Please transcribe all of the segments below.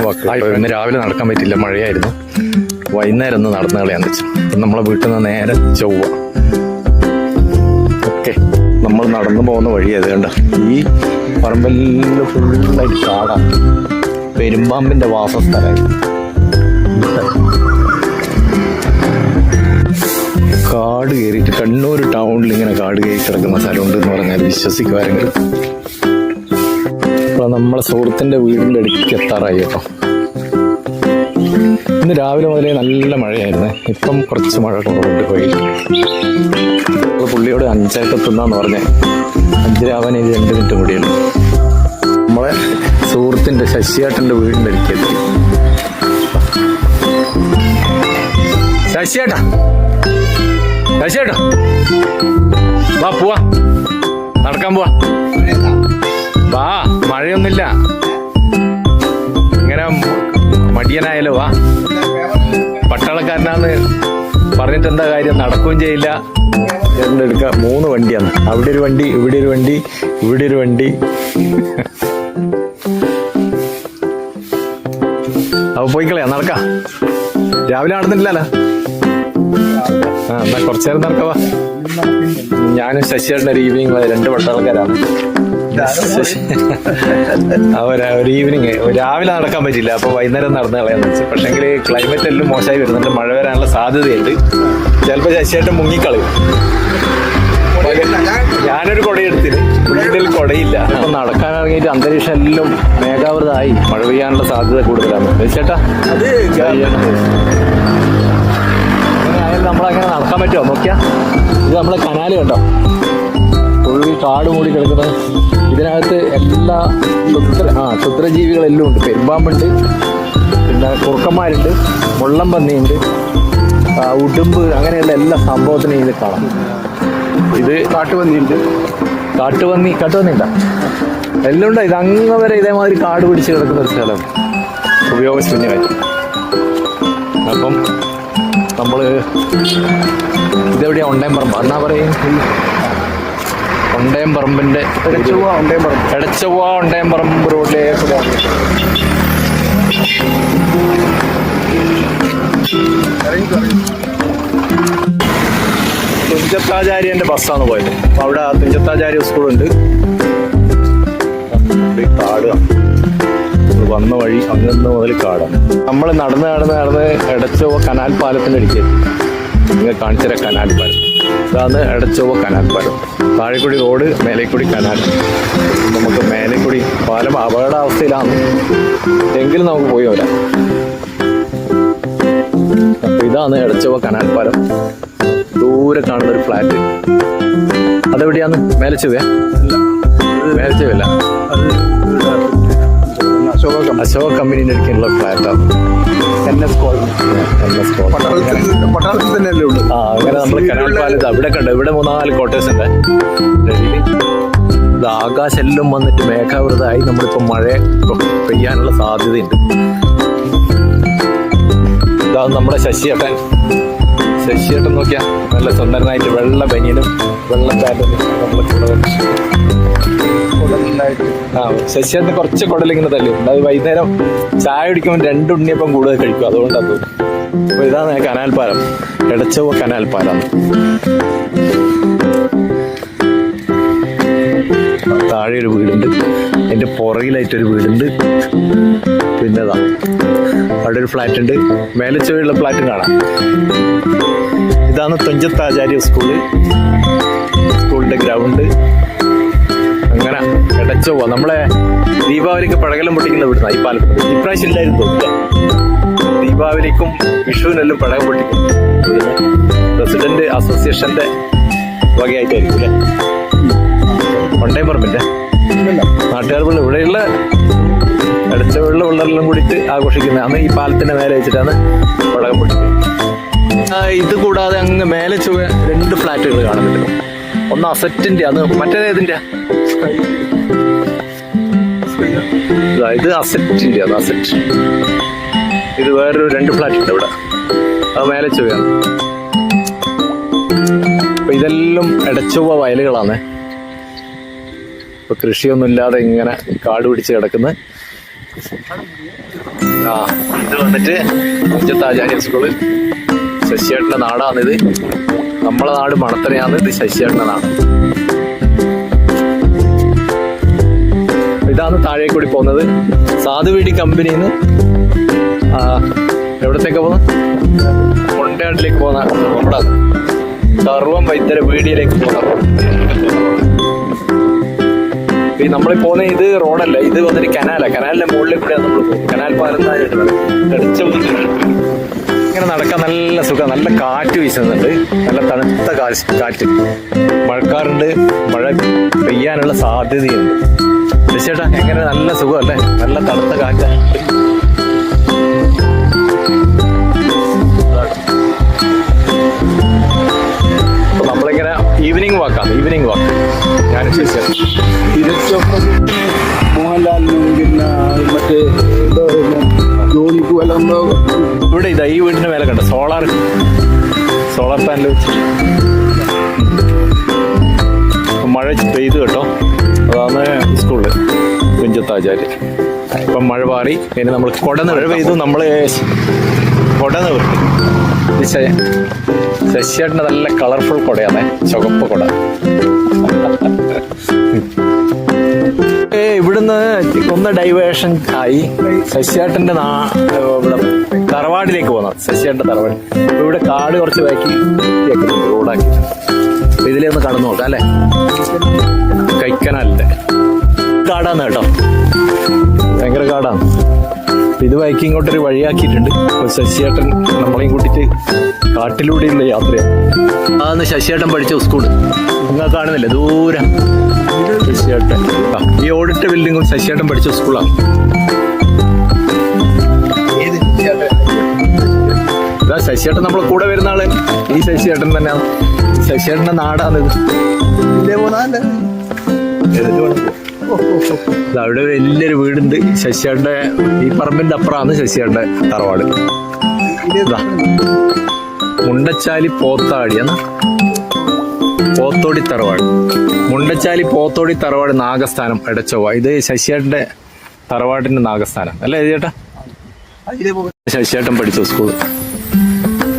ഇന്ന് രാവിലെ നടക്കാൻ പറ്റില്ല. മഴയായിരുന്നു. വൈകുന്നേരം ഒന്ന് നടന്നു കളയാന്ന് വെച്ചു. അപ്പം നമ്മളെ വീട്ടിൽ നിന്ന് നേരെ ചൊവ്വ. ഓക്കെ നമ്മൾ നടന്നു പോകുന്ന വഴി അത് കണ്ട? ഈ പറമ്പലിൽ ഫുള്ളായിട്ട് കാടാണ് പെരുമ്പാമ്പിന്റെ വാസസ്ഥലമായി കാട് കയറിയിട്ട് കണ്ണൂർ ടൗണിൽ ഇങ്ങനെ കാട് കയറി കിടക്കുന്ന സ്ഥലമുണ്ട് എന്ന് പറഞ്ഞാൽ വിശ്വസിക്കുവാരെങ്കിലും നമ്മളെ സുഹൃത്തിന്റെ വീടിന്റെ അടുത്തേക്ക് എത്താറായി കേട്ടോ. ഇന്ന് രാവിലെ മുതലേ നല്ല മഴയായിരുന്നു. ഇപ്പം കുറച്ച് മഴ കുറവുണ്ട് പോയി. പുള്ളിയോട് അഞ്ചായിട്ട് എത്തുന്നാന്ന് പറഞ്ഞേ. അഞ്ചരാവാൻ ഇത് രണ്ട് മിനിറ്റ് കൂടിയുണ്ട് നമ്മളെ സുഹൃത്തിന്റെ ശശിയേട്ടന്റെ വീടിന്റെ അടുത്ത് എത്തി. ശശിയേട്ടാ. ശശിയേട്ടാ. വാ പോവാ. നടക്കാൻ പോവാ. വാ മഴയൊന്നുമില്ല. ഇങ്ങനെ മടിയനായാലോ വാ. പട്ടാളക്കാരനാന്ന് പറഞ്ഞിട്ട് എന്താ കാര്യം? നടക്കുകയും ചെയ്യില്ല. എടുക്കുക മൂന്ന് വണ്ടിയാണ്. അവിടെ ഒരു വണ്ടി ഇവിടെ ഒരു വണ്ടി ഇവിടെ ഒരു വണ്ടി. അപ്പൊ പോയിക്കളയാ നടക്കാം. രാവിലെ നടന്നിട്ടില്ലല്ലോ? ആ എന്നാ കുറച്ചേരം നടക്കവാ ഞാനും ശശിയേട്ടന്റെ ഒരു ഈവനിങ് രണ്ട് പട്ടാൾക്കാരാണ് അവർ ഒരു ഈവനിങ് രാവിലെ നടക്കാൻ പറ്റില്ല അപ്പൊ വൈകുന്നേരം നടന്നു കളയാന്ന് വെച്ചു. പക്ഷെങ്കിൽ ക്ലൈമറ്റ് എല്ലാം മോശമായി വരുന്നുണ്ട്. മഴ വരാനുള്ള സാധ്യതയുണ്ട്. ചിലപ്പോ ശശിയായിട്ട് മുങ്ങിക്കളയും. ഞാനൊരു കുടയെടുത്തിന് വീട്ടിൽ കുടയില്ല. അപ്പൊ നടക്കാൻ ഇറങ്ങിയിട്ട് അന്തരീക്ഷം എല്ലാം മേഘാവൃതമായി. മഴ പെയ്യാനുള്ള സാധ്യത കൂടുതലാണ്. ചേട്ടാ നമ്മളങ്ങനെ നടക്കാൻ പറ്റുമോ? നോക്കിയാ. ഇത് നമ്മളെ കനാല് കണ്ടോ? ഫുള്ളി കാട് മൂടി കിടക്കുന്നത് ഇതിനകത്ത് എല്ലാ ക്ഷുദ്ര ആ ക്ഷുദ്രജീവികളെല്ലാം ഉണ്ട്. പെരുമ്പാമ്പുണ്ട് പിന്നെ കുറുക്കന്മാരുണ്ട് മുള്ളം പന്നിയുണ്ട് ഉടുമ്പ് അങ്ങനെയുള്ള എല്ലാ സംഭവത്തിനും ഇതിൽ കാണാം. ഇത് കാട്ടുപന്നിയുണ്ട്. കാട്ടുപന്നി കാട്ടുപന്നി ഉണ്ടാ? എല്ലാം ഉണ്ടോ? ഇത് അങ്ങ് വരെ ഇതേമാതിരി കാട് പിടിച്ച് കിടക്കുന്ന ഒരു സ്ഥലം. ഉപയോഗശൂന്യമായി. അപ്പം നമ്മൾ ഇതെവിടെയാണ് ഒണ്ടേമ്പറമ്പ് എന്നാ പറയും. ഒണ്ടേമ്പറമ്പിന്റെ ചൊവ്വ ഉണ്ടേ പറഞ്ഞു എടച്ചവ്വ ഒണ്ടേമ്പറമ്പ് റോഡിലേക്ക് തുഞ്ചത്താചാര്യന്റെ ബസ്സാണ് പോയത്. അപ്പൊ അവിടെ തുഞ്ചത്താചാര്യ സ്കൂളുണ്ട്. കാടുക കാട് വന്ന വഴി അങ്ങനെ മുതൽ കാടാണ്. നമ്മൾ നടന്ന് നടന്ന് നടന്ന് ഇടച്ചോ കനാൽ പാലത്തിന്റെ അടുത്ത് നിങ്ങൾ കാണിച്ചര കനാൽ പാലം. ഇതാണ് എടച്ചോവ കനാൽ പാലം. Thazhekkudi road Melekkudi canal. നമുക്ക് മേലേക്കുടി പാലം അപകടാവസ്ഥയിലാണ്. എങ്കിലും നമുക്ക് പോയി വരാം. അപ്പൊ ഇതാണ് എടച്ചോവ കനാൽ പാലം. ദൂരെ കാണുന്ന ഒരു ഫ്ലാറ്റ് അതെവിടെയാന്ന് മേലച്ചുവേ മേലച്ചുവല്ല അശോക കമ്പനി അശോക് കമ്പനീന്റെ അടുക്കുള്ള ഫ്ലാറ്റാണ് എൻ എസ് കോളനി. പട്ടാളത്തിൽ തന്നെയല്ലേ ഉള്ളൂ. ആ അങ്ങനെ നമ്മൾ കനാൽ പാലത്ത് അവിടെ കണ്ടു. ഇവിടെ മൂന്നാൽ കോട്ടേഴ്സ് ഉണ്ട്. ഡൽഹിയിൽ ഇത് ആകാശെല്ലാം വന്നിട്ട് മേഘാവൃതമായി നമ്മളിപ്പോൾ മഴ പെയ്യാനുള്ള സാധ്യതയുണ്ട്. ഇതാണ് നമ്മുടെ ശശിയേട്ടൻ. ശശിയേട്ടൻ നോക്കിയാ നല്ല സുന്ദരനായിട്ട് വെള്ള ബനിയനും വെള്ള പാന്റും നമ്മളെ കൂടെ ആ ശശിയേട്ടന് കുറച്ച് കുടലിങ്ങനെ തല്ലി. അത് വൈകുന്നേരം ചായ കുടിക്കുമ്പോൾ രണ്ട് ഉണ്ണിയപ്പം കൂടുതൽ കഴിക്കും. അതുകൊണ്ടാണ് അപ്പൊ ഇതാണ് കനാൽപ്പാലം പാലം. എടച്ചവ കനാൽ താഴെ ഒരു വീടുണ്ട്. എന്റെ പുറകിലായിട്ടൊരു വീടുണ്ട്. പിന്നെ ഇതാ അവിടെ ഒരു ഫ്ലാറ്റ് ഉണ്ട്. മേലെ ഫ്ലാറ്റും കാണാം. ഇതാണ് തുഞ്ചത്താചാര്യ സ്കൂൾ സ്കൂളിന്റെ ഗ്രൗണ്ട് അങ്ങനെ നമ്മളെ ദീപാവലിക്ക് പടകലം പൊട്ടിക്കുന്ന വിടുന്ന ഈ പാലം. ഇപ്രാവശ്യം ഇല്ലായിരുന്നു ദീപാവലിക്കും വിഷുവിനെല്ലാം പടകം പൊട്ടിക്കും. പ്രസിഡന്റ് അസോസിയേഷന്റെ വകയായിട്ടായിരിക്കും അല്ലേ? പറമ്പില്ല നാട്ടുകാർ പിള്ള ഇവിടെയുള്ള അടച്ച വെള്ളം ഉള്ളതെല്ലാം കൂടിയിട്ട് ആഘോഷിക്കുന്നത് അന്ന് ഈ പാലത്തിന്റെ മേലെ വെച്ചിട്ടാണ് പടകം പൊട്ടിക്കുന്നത്. ഇത് കൂടാതെ അങ്ങ് മേലെ ചുവ രണ്ട് ഫ്ലാറ്റുകൾ കാണുന്നുണ്ട്. ഒന്ന് അസറ്റിന്റെ അത് മറ്റേത് ഏതിന്റെ ഇതാ, അസറ്റിന്റെ അത് അസറ്റ് ഇത് വേറൊരു രണ്ട് ഫ്ലാറ്റ് ഉണ്ട് ഇവിടെ. അത് മേലെ ചുവയാണ് അപ്പൊ ഇതെല്ലാം ഇടച്ചുവ വയലുകളാണ്. ഇപ്പൊ കൃഷിയൊന്നും ഇല്ലാതെ ഇങ്ങനെ കാട് പിടിച്ച് കിടക്കുന്ന. ആ ഇത് വന്നിട്ട് തുഞ്ചത്ത് ആചാര്യ സ്കൂൾ ശശിയേട്ടന്റെ നാടാണിത്. നമ്മളെ നാട് മണത്തനെയാണ് ഇത് ശശിയേട്ടന്റെ നാട്. ഇതാണ് താഴെ കൂടി പോകുന്നത്. സാധുവീടി കമ്പനിയിൽ നിന്ന് എവിടത്തേക്ക് പോകുന്നത് കൊണ്ടയാടിലേക്ക് പോകുന്ന നമ്മുടെ സർവം വൈദ്യര വീടിയിലേക്ക് പോകുന്ന ഈ നമ്മൾ പോകുന്ന ഇത് റോഡല്ല ഇത് വന്നിട്ട് കനാലാണ് കനാലിന്റെ മുകളിൽ കൂടെയാണ് നമ്മൾ പോകുന്നത്. കനാൽ പാലം അടിച്ച ഇങ്ങനെ നടക്കാൻ നല്ല സുഖം. നല്ല കാറ്റ് വീശുന്നുണ്ട്. നല്ല തണുത്ത കാറ്റ്. കാറ്റ്. മഴക്കാറുണ്ട്. മഴ പെയ്യാനുള്ള സാധ്യതയുണ്ട്. ചേട്ടാ എങ്ങനെ? നല്ല സുഖമല്ലേ? നല്ല തണുത്ത കാറ്റ്. നമ്മളിങ്ങനെ ഈവനിങ് വാക്കാം ഈവനിങ് വാക്ക് ഞാൻ മറ്റേ ജോലിക്കും എന്തോ ഇവിടെ ഇതാ ഈ വീടിന്റെ മേലെ കണ്ട? സോളാർ സോളാർ പാനൽ വെച്ച് കുഞ്ചത്താചാര്യ ഇപ്പം മഴ മാറി ഇനി നമ്മൾ കൊട മഴ പെയ്തു നമ്മൾ കൊട നിർത്തി ശശിയേട്ടന് നല്ല കളർഫുൾ കൊടയാണ് ചുവപ്പ് കൊട. ഇവിടുന്ന് ഒന്ന് ഡൈവേഷൻ ആയി. ശശിയേട്ടന്റെ നാ ഇവിടെ തറവാടിലേക്ക് പോകുന്നത് ശശിയേട്ടന്റെ തറവാട്. ഇവിടെ കാട് കുറച്ച് ബാക്കി റോഡാക്കി. ഇതിലേ ഒന്ന് കടന്നു നോക്കാം അല്ലേ? കൈക്കനാലിന്റെ കാടാന്ന് കേട്ടോ. ഭയങ്കര കാടാണ് ഇത് ബൈക്ക് ഇങ്ങോട്ടൊരു വഴിയാക്കിയിട്ടുണ്ട്. അപ്പൊ ശശിയേട്ടൻ നമ്മളെയും കൂട്ടിട്ട് കാട്ടിലൂടെയുള്ള യാത്രയാണ്. അതാണ് ശശിയേട്ടൻ പഠിച്ച സ്കൂൾ നിങ്ങൾ കാണുന്നില്ലേ? ദൂരം. ശശിയേട്ടൻ. ഈ ഓടിട്ട ബിൽഡിങ്ങും ശശിയേട്ടൻ പഠിച്ച സ്കൂളാണ് ഇതാ ശശിയേട്ടൻ നമ്മളെ കൂടെ വരുന്ന ആൾ. ഈ ശശിയേട്ടൻ തന്നെയാണ്. ശശിയേട്ടന്റെ നാടാണിത്. ഇതേ പോലെ അവിടെ വലിയൊരു വീടുണ്ട്. ശശിയുടെ ഈ പറമ്പിന്റെ അപ്പുറമാണ് ശശിയുടെ തറവാട്. മുണ്ടച്ചാലി പോത്താടി പോത്താടിയാണ് പോത്തോടി തറവാട്. മുണ്ടച്ചാലി പോത്തോടി തറവാട് നാഗസ്ഥാനം എടച്ചൊവ്വ. ഇത് ശശിയേട്ടന്റെ തറവാടിന്റെ നാഗസ്ഥാനം. അല്ലേ ചേട്ടാ ശശിയേട്ടൻ പഠിച്ചു സ്കൂൾ.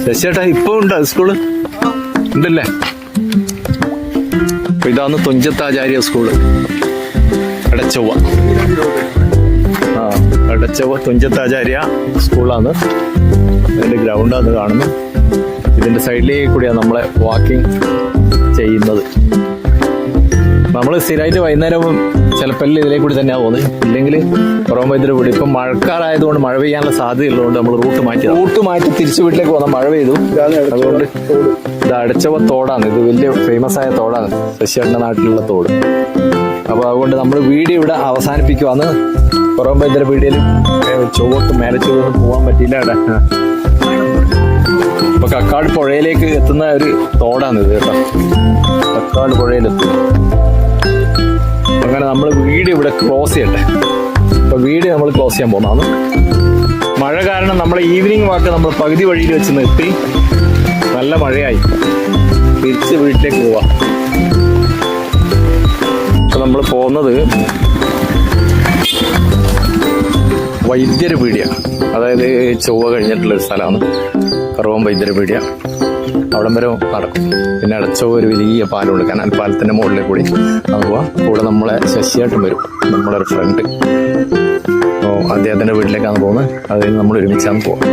ശശിയേട്ടൻ ഇപ്പൊ ഉണ്ട് സ്കൂൾ? ഉണ്ടല്ലേ? ഇതാന്ന് തുഞ്ചത്താചാര്യ സ്കൂൾ. എടച്ചൊവ്വ ആ എടച്ചൊവ്വ തുഞ്ചത്താചാര്യ സ്കൂളാണ്. അതിന്റെ ഗ്രൗണ്ടാണ് കാണുന്നു ഇതിന്റെ സൈഡിലേക്ക് കൂടിയാണ് നമ്മളെ വാക്കിംഗ് ചെയ്യുന്നത്. നമ്മൾ സ്ഥിരമായിട്ട് വൈകുന്നേരം ചിലപ്പോൾ എല്ലാം ഇതിലേക്കൂടി തന്നെയാണ് പോകുന്നത്. ഇല്ലെങ്കിൽ പുറം വൈദ്യുതി കൂടി. ഇപ്പം മഴക്കാലായതുകൊണ്ട് മഴ പെയ്യാനുള്ള സാധ്യതയുള്ളതുകൊണ്ട് നമ്മൾ റൂട്ട് മാറ്റി റൂട്ട് മാറ്റി തിരിച്ചു വീട്ടിലേക്ക് പോകുന്ന മഴ പെയ്തു. അതുകൊണ്ട് ഇത് അടച്ചവ തോടാണ്. ഇത് വലിയ ഫേമസ് ആയ തോടാണ്. ശശിയുടെ നാട്ടിലുള്ള തോട്. അപ്പോൾ അതുകൊണ്ട് നമ്മൾ വീഡിയോ ഇവിടെ അവസാനിപ്പിക്കുവാന്ന് പുറം വൈദ്യുതി വീഡിയോയിൽ ചുവട്ട് മേലെ ചൊവ്വൊന്നും പോകാൻ പറ്റിയില്ല. ഇപ്പൊ കക്കാട് പുഴയിലേക്ക് എത്തുന്ന ഒരു തോടാണ് ഇത് കേട്ടോ. കക്കാട് പുഴയിലെത്തും. അങ്ങനെ നമ്മൾ വീട് ഇവിടെ ക്ലോസ് ചെയ്യട്ടെ. ഇപ്പൊ വീട് നമ്മൾ ക്ലോസ് ചെയ്യാൻ പോകുന്നതാണ്. മഴ കാരണം നമ്മളെ ഈവനിങ് വാക്ക് നമ്മൾ പകുതി വഴിയിൽ വെച്ച് നിർത്തി. നല്ല മഴയായി. തിരിച്ച് വീട്ടിലേക്ക് പോവാം. ഇപ്പൊ നമ്മൾ പോകുന്നത് വൈദ്യരപീഡിയ അതായത് ചൊവ്വ കഴിഞ്ഞിട്ടുള്ള ഒരു സ്ഥലമാണ്. കറുവം വൈദ്യരപീഡിയ അവിടം വരെ നടക്കും. പിന്നെ അടച്ചോ ഒരു വലിയ പാലമുണ്ട് കനാൽ പാലത്തിന്റെ മുകളിൽ കൂടി അപ്പോൾ കൂടെ നമ്മളെ ശശിയായിട്ടും വരും. നമ്മളെ ഒരു ഫ്രണ്ട് അപ്പോൾ അദ്ദേഹത്തിന്റെ വീട്ടിലേക്കാണ് പോകുന്നത്. അതിൽ നമ്മൾ ഒരുമിച്ചാണ് പോവാം.